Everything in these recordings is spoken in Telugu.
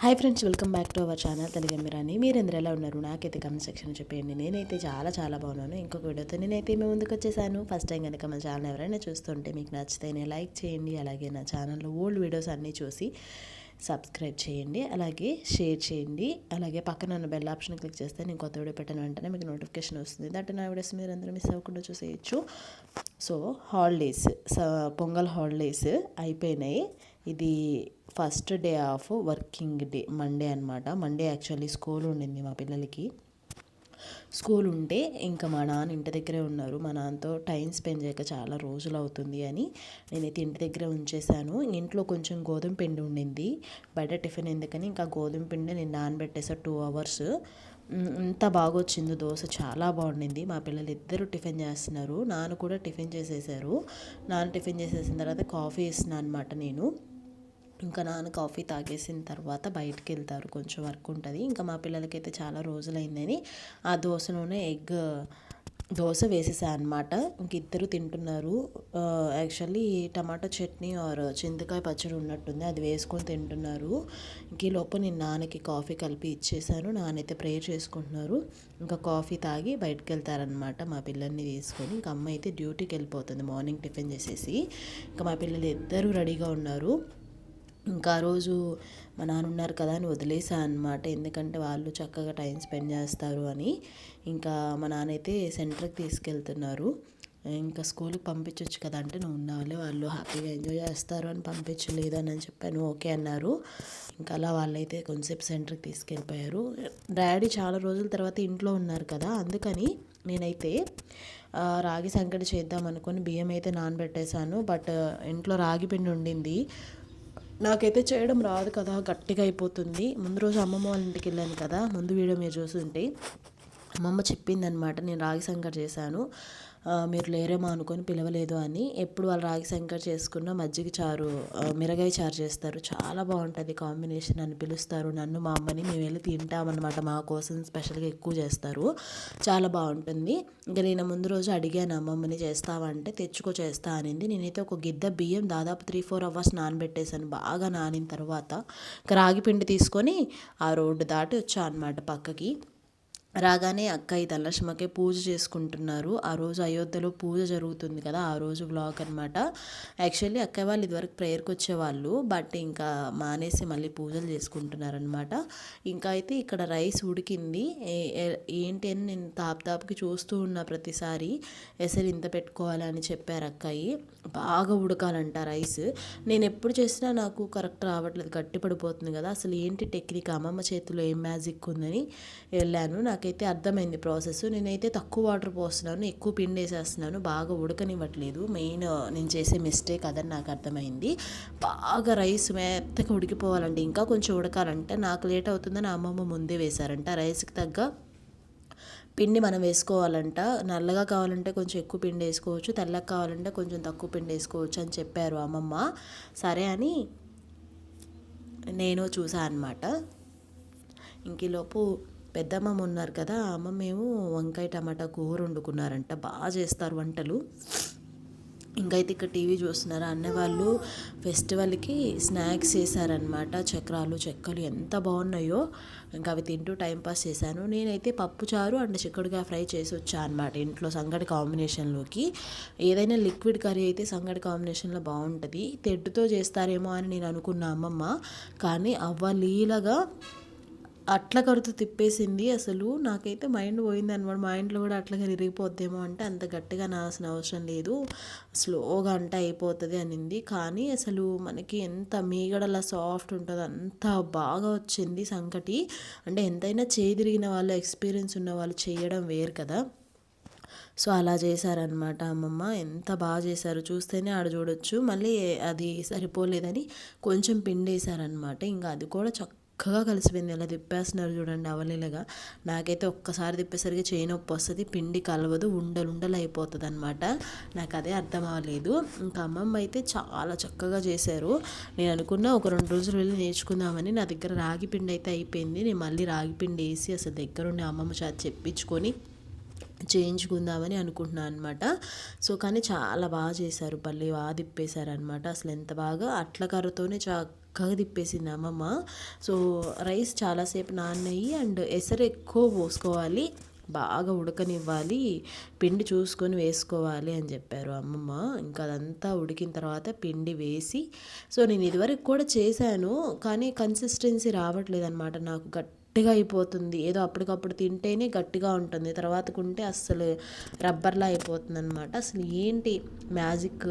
Hi friends welcome back to our channel Telugu మీరు ఎందరు ఎలా ఉన్నారు? నాకైతే కమెంట్ సెక్షన్ చెప్పండి నేనైతే చాలా చాలా బాగున్నాను. ఇంకొక వీడియోతో నేనైతే మేము ముందుకు వచ్చేసాను. ఫస్ట్ టైం కనుక మన ఛానల్ ఎవరైనా చూస్తుంటే మీకు నచ్చితేనే లైక్ చేయండి. అలాగే నా ఛానల్లో ఓల్డ్ వీడియోస్ అన్నీ చూసి సబ్స్క్రైబ్ చేయండి. అలాగే షేర్ చేయండి. అలాగే పక్కన ఉన్న బెల్ ఆప్షన్ క్లిక్ చేస్తే నేను కొత్త వీడియో పెట్టిన వెంటనే మీకు నోటిఫికేషన్ వస్తుంది. దట్ నా వీడియోస్ మీరు అందరూ మిస్ అవ్వకుండా చూసేయచ్చు. సో హాలిడేస్ పొంగల్ హాలిడేస్ అయిపోయినాయి. ఇది first day of working day Monday అనమాట మండే యాక్చువల్లీ స్కూల్ ఉండింది మా పిల్లలకి. స్కూల్ ఉంటే ఇంకా మా నాన్న ఇంటి దగ్గరే ఉన్నారు. మా నాన్నతో టైం స్పెండ్ చేయక చాలా రోజులు అవుతుంది అని నేనైతే ఇంటి దగ్గరే ఉంచేసాను ఇంట్లో కొంచెం గోధుమ పిండి ఉండింది. బయట టిఫిన్ ఎందుకని ఇంకా గోధుమ పిండి నేను నానబెట్టేసా టూ అవర్స్ ఇంత బాగా వచ్చింది దోశ చాలా బాగుండింది. మా పిల్లలు ఇద్దరు టిఫిన్ చేస్తున్నారు. నాన్న కూడా టిఫిన్ చేసేసారు. నాన్న టిఫిన్ చేసేసిన తర్వాత కాఫీ ఇస్తున్నాను అనమాట నేను. ఇంకా నాన్న కాఫీ తాగేసిన తర్వాత బయటకు వెళ్తారు కొంచెం వర్క్ ఉంటుంది. ఇంకా మా పిల్లలకైతే చాలా రోజులైందని ఆ దోశ నూనె ఎగ్ దోశ వేసేసా అనమాట ఇంక ఇద్దరు తింటున్నారు. యాక్చువల్లీ టమాటో చట్నీ ఆర్ చింతకాయ పచ్చడి ఉన్నట్టుంది. అది వేసుకొని తింటున్నారు. ఇంక ఈ లోపల నేను నాన్నకి కాఫీ కలిపి ఇచ్చేసాను. నాన్నైతే ప్రేయర్ చేసుకుంటున్నారు. ఇంకా కాఫీ తాగి బయటకు వెళ్తారనమాట మా పిల్లల్ని తీసుకొని. ఇంకా అమ్మ అయితే డ్యూటీకి వెళ్ళిపోతుంది. మార్నింగ్ టిఫిన్ చేసేసి. ఇంకా మా పిల్లలు ఇద్దరు రెడీగా ఉన్నారు. ఇంకా ఆ రోజు మా నాన్న ఉన్నారు కదా అని వదిలేసా అనమాట ఎందుకంటే వాళ్ళు చక్కగా టైం స్పెండ్ చేస్తారు అని. ఇంకా మా నాన్న అయితే సెంటర్కి తీసుకెళ్తున్నారు. ఇంకా స్కూల్కి పంపించవచ్చు కదా అంటే నువ్వు ఉన్నావులే వాళ్ళు హ్యాపీగా ఎంజాయ్ చేస్తారు అని పంపించలేదు అని చెప్పాను. ఓకే అన్నారు. ఇంకా అలా వాళ్ళైతే కొంచెంసేపు సెంటర్కి తీసుకెళ్ళిపోయారు. డాడీ చాలా రోజుల తర్వాత ఇంట్లో ఉన్నారు కదా అందుకని నేనైతే రాగి సంకటి చేద్దాం అనుకుని బియ్యం అయితే నానబెట్టేశాను. బట్ ఇంట్లో రాగి పిండి ఉండింది. నాకైతే చేయడం రాదు కదా గట్టిగా అయిపోతుంది. ముందు రోజు అమ్మమ్మ వాళ్ళ ఇంటికి వెళ్ళాను కదా ముందు వీడియో మీరు చూస్తుంటే అమ్మమ్మ చెప్పిందనమాట నేను రాగి సంకట చేశాను. మీరు లేరేమో అనుకొని పిలవలేదు అని ఎప్పుడు వాళ్ళు రాగి సంకట చేసుకున్న మజ్జిగ చారు మిరగాయ చారు చేస్తారు. చాలా బాగుంటుంది కాంబినేషన్ అని పిలుస్తారు. నన్ను మా అమ్మని మేము వెళ్ళి తింటామన్నమాట. మా కోసం స్పెషల్గా ఎక్కువ చేస్తారు. చాలా బాగుంటుంది. ఇంకా నేను ముందు రోజు అడిగాను అమ్మమ్మని చేస్తావంటే తెచ్చుకో చేస్తా అనింది. నేనైతే ఒక గిద్ద బియ్యం దాదాపు త్రీ ఫోర్ అవర్స్ నానబెట్టేశాను బాగా నానిన తర్వాత. రాగి పిండి తీసుకొని ఆ రోడ్డు దాటి వచ్చా అనమాట పక్కకి. రాగానే అక్క ఈ ధనలక్ష్మకే పూజ చేసుకుంటున్నారు. ఆ రోజు అయోధ్యలో పూజ జరుగుతుంది కదా ఆ రోజు బ్లాగ్ అనమాట యాక్చువల్లీ అక్క వాళ్ళు ఇదివరకు ప్రేయర్కి వచ్చేవాళ్ళు బట్ ఇంకా మానేసి మళ్ళీ పూజలు చేసుకుంటున్నారనమాట ఇంకా అయితే ఇక్కడ రైస్ ఉడికింది. ఏంటి అని నేను తాపు తాపుకి చూస్తూ ఉన్నా ప్రతిసారి. ఎసరు ఇంత పెట్టుకోవాలని చెప్పారు అక్కయ్యి బాగా ఉడకాలంట రైస్ నేను ఎప్పుడు చేసినా నాకు కరెక్ట్ రావట్లేదు గట్టి పడిపోతుంది కదా. అసలు ఏంటి టెక్నిక్? అమ్మమ్మ చేతిలో ఏం మ్యాజిక్ ఉందని వెళ్ళాను. నాకు నాకైతే అర్థమైంది ప్రాసెస్. నేనైతే తక్కువ వాటర్ పోస్తున్నాను ఎక్కువ పిండి వేసేస్తున్నాను బాగా ఉడకనివ్వట్లేదు. మెయిన్ నేను చేసే మిస్టేక్ అదని నాకు అర్థమైంది. బాగా రైస్ మెత్తగా ఉడికిపోవాలంటే ఇంకా కొంచెం ఉడకాలంటే నాకు లేట్ అవుతుందని అమ్మమ్మ ముందే వేశారంట. రైస్కి తగ్గ పిండి మనం వేసుకోవాలంట. నల్లగా కావాలంటే కొంచెం ఎక్కువ పిండి వేసుకోవచ్చు తెల్లగా కావాలంటే కొంచెం తక్కువ పిండి వేసుకోవచ్చు అని చెప్పారు అమ్మమ్మ. సరే అని నేను చూసా అనమాట ఇంకలోపు పెద్దమ్మమ్మ ఉన్నారు కదా అమ్మమ్మేమో వంకాయ టమాటా కూర వండుకున్నారంట బాగా చేస్తారు వంటలు. ఇంకైతే ఇక్కడ టీవీ చూస్తున్నారు అన్న వాళ్ళు ఫెస్టివల్కి స్నాక్స్ చేశారనమాట చక్రాలు చెక్కలు ఎంత బాగున్నాయో. ఇంకా అవి తింటూ టైంపాస్ చేశాను. నేనైతే పప్పు చారు అండ్ చిక్కుడుగా ఫ్రై చేసి వచ్చా అనమాట ఇంట్లో సంగటి కాంబినేషన్లోకి. ఏదైనా లిక్విడ్ కర్రీ అయితే సంగటి కాంబినేషన్లో బాగుంటుంది. తెడ్డుతో చేస్తారేమో అని నేను అనుకున్నా అమ్మమ్మ కానీ అవ్వలీలగా అట్ల కడుతూ తిప్పేసింది అసలు. నాకైతే మైండ్ పోయింది అనమాట మా ఇంట్లో కూడా అట్లా విరిగిపోద్దేమో అంటే అంత గట్టిగా నాసిన అవసరం లేదు. స్లోగా అంటే అయిపోతుంది అనింది. కానీ అసలు మనకి ఎంత మీగడలా సాఫ్ట్ ఉంటుంది అంత బాగా వచ్చింది సంకటి. అంటే ఎంతైనా చేదిరిగిన వాళ్ళు ఎక్స్పీరియన్స్ ఉన్న వాళ్ళు చేయడం వేరు కదా. సో అలా చేశారనమాట అమ్మమ్మ. ఎంత బాగా చేశారు. చూస్తేనే ఆడ చూడొచ్చు. మళ్ళీ అది సరిపోలేదని కొంచెం పిండేశారనమాట ఇంకా అది కూడా చక్క చక్కగా కలిసిపోయింది ఎలా తిప్పేస్తున్నారు చూడండి అవలీలగా. నాకైతే ఒక్కసారి తిప్పేసరికి చేయి నొప్పి వస్తుంది పిండి కలవదు ఉండలు ఉండలు అయిపోతుంది అనమాట నాకు అదే అర్థం అవ్వలేదు. ఇంకా అమ్మమ్మ అయితే చాలా చక్కగా చేశారు. నేను అనుకున్నా ఒక రెండు రోజులు వెళ్ళి నేర్చుకుందామని నా దగ్గర రాగి పిండి అయితే అయిపోయింది. నేను మళ్ళీ రాగి పిండి వేసి అసలు దగ్గరుండి అమ్మమ్మ చేత చెప్పించుకొని చేయించుకుందామని అనుకుంటున్నాను అనమాట సో కానీ చాలా బాగా చేశారు. పల్లి బాగా తిప్పేశారు అనమాట అసలు ఎంత బాగా అట్ల కర్రతోనే చా చక్కగా తిప్పేసింది అమ్మమ్మ. సో రైస్ చాలాసేపు నానయ్యి అండ్ ఎసరు ఎక్కువ పోసుకోవాలి. బాగా ఉడకనివ్వాలి. పిండి చూసుకొని వేసుకోవాలి అని చెప్పారు అమ్మమ్మ. ఇంకా అదంతా ఉడికిన తర్వాత పిండి వేసి సో నేను ఇదివరకు కూడా చేశాను కానీ కన్సిస్టెన్సీ రావట్లేదు అనమాట నాకు గట్టి గట్టిగా అయిపోతుంది. ఏదో అప్పటికప్పుడు తింటేనే గట్టిగా ఉంటుంది. తర్వాత ఉంటే అస్సలు రబ్బర్లా అయిపోతుంది అనమాట అసలు ఏంటి మ్యాజిక్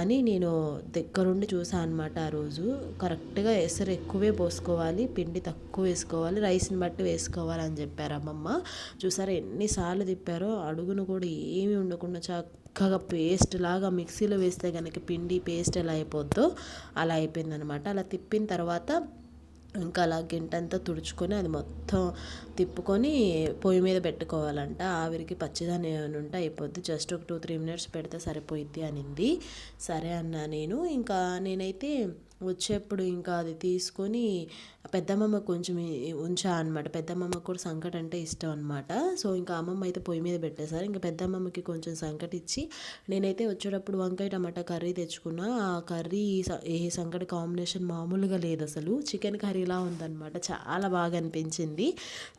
అని నేను దగ్గరుండి చూసాను అనమాట ఆ రోజు. కరెక్ట్గా ఎసరు ఎక్కువే పోసుకోవాలి పిండి తక్కువ వేసుకోవాలి రైస్ని బట్టి వేసుకోవాలి అని చెప్పారు అమ్మమ్మ. చూసారా ఎన్నిసార్లు తిప్పారో అడుగును కూడా ఏమీ ఉండకుండా చక్కగా పేస్ట్ లాగా మిక్సీలో వేస్తే కనుక పిండి పేస్ట్ ఎలా అయిపోద్దో అలా అయిపోయిందనమాట అలా తిప్పిన తర్వాత ఇంకా అలా గింటంతా తుడుచుకొని అది మొత్తం తిప్పుకొని పొయ్యి మీద పెట్టుకోవాలంట. ఆవిరికి పచ్చిదాన్ని ఏమైనా ఉంటే అయిపోద్ది. జస్ట్ ఒక టూ త్రీ మినిట్స్ పెడితే సరిపోయిద్ది అనింది. సరే అన్నా నేను. ఇంకా నేనైతే వచ్చేప్పుడు ఇంకా అది తీసుకొని పెద్దమ్మమ్మ కొంచెం ఉంచా అనమాట పెద్దమ్మమ్మ కూడా సంకట అంటే ఇష్టం అనమాట సో ఇంకా అమ్మమ్మ అయితే పొయ్యి మీద పెట్టేశారు. ఇంకా పెద్దమ్మమ్మకి కొంచెం సంకట ఇచ్చి నేనైతే వచ్చేటప్పుడు వంకాయ టమాటా కర్రీ తెచ్చుకున్నా. ఆ కర్రీ ఏ సంకట కాంబినేషన్ మామూలుగా లేదు అసలు. చికెన్ కర్రీలా ఉందన్నమాట. చాలా బాగా అనిపించింది.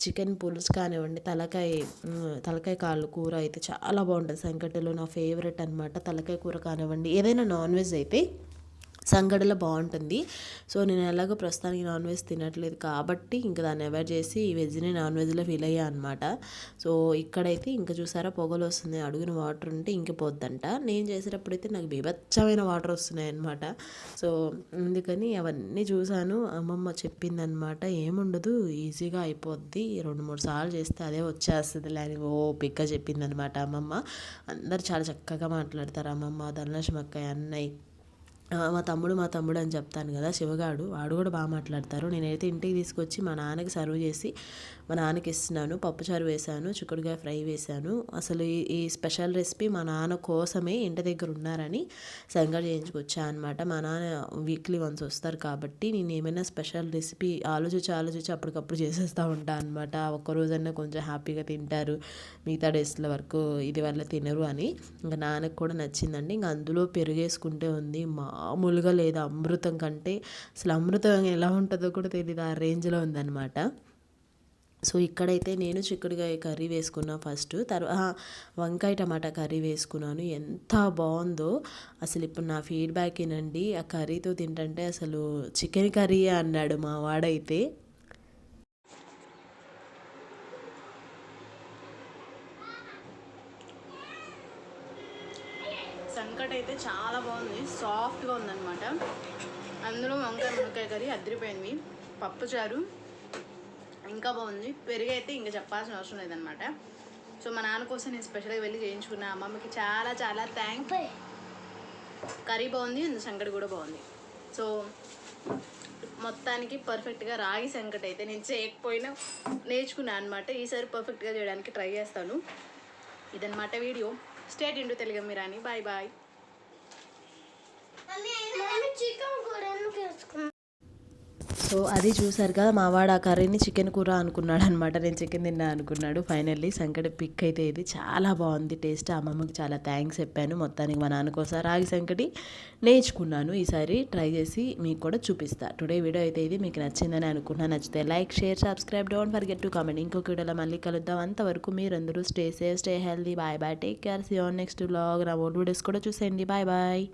చికెన్ పులుసు కానివ్వండి తలకాయ తలకాయ కాళ్ళు కూర అయితే చాలా బాగుంటుంది. సంకటలో నా ఫేవరెట్ అనమాట తలకాయ కూర కానివ్వండి ఏదైనా నాన్ వెజ్ అయితే సంగడిలో బాగుంటుంది. సో నేను ఎలాగో ప్రస్తుతానికి నాన్ వెజ్ తినట్లేదు కాబట్టి ఇంకా దాన్ని అవాయిడ్ చేసి ఈ వెజ్ని నాన్ వెజ్లో ఫీల్ అయ్యా అనమాట సో ఇక్కడైతే ఇంకా చూసారా పొగలు వస్తుంది అడుగున వాటర్ ఉంటే ఇంకిపోద్దంట నేను చేసేటప్పుడు అయితే నాకు బీభత్సమైన వాటర్ వస్తున్నాయి అనమాట సో అందుకని అవన్నీ చూశాను అమ్మమ్మ చెప్పిందనమాట ఏముండదు ఈజీగా అయిపోద్ది. రెండు మూడు సార్లు చేస్తే అదే వచ్చేస్తుంది లేని ఓ పిక్క చెప్పిందనమాట అమ్మమ్మ. అందరు చాలా చక్కగా మాట్లాడతారు అమ్మమ్మ ధనలక్ష్మక్కయ్య అన్నయ్య. మా తమ్ముడు మా తమ్ముడు అని చెప్తాను కదా శివగాడు వాడు కూడా బాగా మాట్లాడతారు. నేనైతే ఇంటికి తీసుకొచ్చి మా నాన్నకి సర్వ్ చేసి మా నాన్నకి ఇస్తున్నాను. పప్పుచారు వేశాను చిక్కుడుకాయ ఫ్రై వేశాను. అసలు ఈ స్పెషల్ రెసిపీ మా నాన్న కోసమే ఇంటి దగ్గర ఉన్నారని సంగతి చేయించుకొచ్చా అనమాట మా నాన్న వీక్లీ వన్స్ వస్తారు కాబట్టి నేను ఏమైనా స్పెషల్ రెసిపీ ఆలోచించి ఆలోచించి అప్పటికప్పుడు చేసేస్తూ ఉంటాను అనమాట ఒక్కరోజన్నా కొంచెం హ్యాపీగా తింటారు. మిగతా డేస్ల వరకు ఇది వల్ల తినరు అని. ఇంకా నాన్నకు కూడా నచ్చిందండి. ఇంకా అందులో పెరుగేసుకుంటే ఉంది. మా మామూలుగా లేదు. అమృతం కంటే అసలు అమృతం ఎలా ఉంటుందో కూడా తెలియదు ఆ రేంజ్లో ఉందన్నమాట. సో ఇక్కడైతే నేను చిక్కుడుకాయ కర్రీ వేసుకున్నా ఫస్ట్. తర్వాత వంకాయ టమాటా కర్రీ వేసుకున్నాను. ఎంత బాగుందో. అసలు ఇప్పుడు నా ఫీడ్బ్యాక్ ఏనండి. ఆ కర్రీతో తింటంటే అసలు చికెన్ కర్రీ అన్నాడు మా వాడైతే. వంకట అయితే చాలా బాగుంది. సాఫ్ట్గా ఉందన్నమాట. అందులో వంకాయ మునక్కాయ కర్రీ అదిరిపోయింది పప్పుచారు ఇంకా బాగుంది. పెరుగు అయితే ఇంకా చెప్పాల్సిన అవసరం లేదనమాట సో మా నాన్న కోసం నేను స్పెషల్గా వెళ్ళి చేయించుకున్నా. అమ్మమ్మకి చాలా చాలా థ్యాంక్స్ కర్రీ బాగుంది అండ్ సంకటి కూడా బాగుంది. సో మొత్తానికి పర్ఫెక్ట్గా రాగి సంకటి అయితే నేను చేయకపోయినా నేర్చుకున్నాను అనమాట ఈసారి పర్ఫెక్ట్గా చేయడానికి ట్రై చేస్తాను. ఇదనమాట వీడియో. స్టేట్ ఇంటూ తెలుగు మీరాని బాయ్ బాయ్ చికెన్ కూడా ఎందుకు వేసుకున్నాను సో అది చూసారు కదా మావాడ ఆ కర్రీని చికెన్ కూర అనుకున్నాడు అనమాట నేను చికెన్ తిన్నా అనుకున్నాడు. ఫైనల్లీ సంకటి పిక్ అయితే ఇది. చాలా బాగుంది టేస్ట్. అమ్మమ్మకి చాలా థ్యాంక్స్ చెప్పాను. మొత్తానికి మా నాన్న కోసం రాగి సంకటి నేర్చుకున్నాను. ఈసారి ట్రై చేసి మీకు కూడా చూపిస్తా. టుడే వీడియో అయితే ఇది. మీకు నచ్చిందని అనుకున్నాను నచ్చితే like share subscribe don't forget to comment ఇంకొక వీడియోలో మళ్ళీ కలుద్దాం. అంతవరకు మీరందరూ stay safe stay healthy bye bye take care see on next blog నా ఓల్డ్ వీడియోస్ కూడా చూసేయండి. Bye bye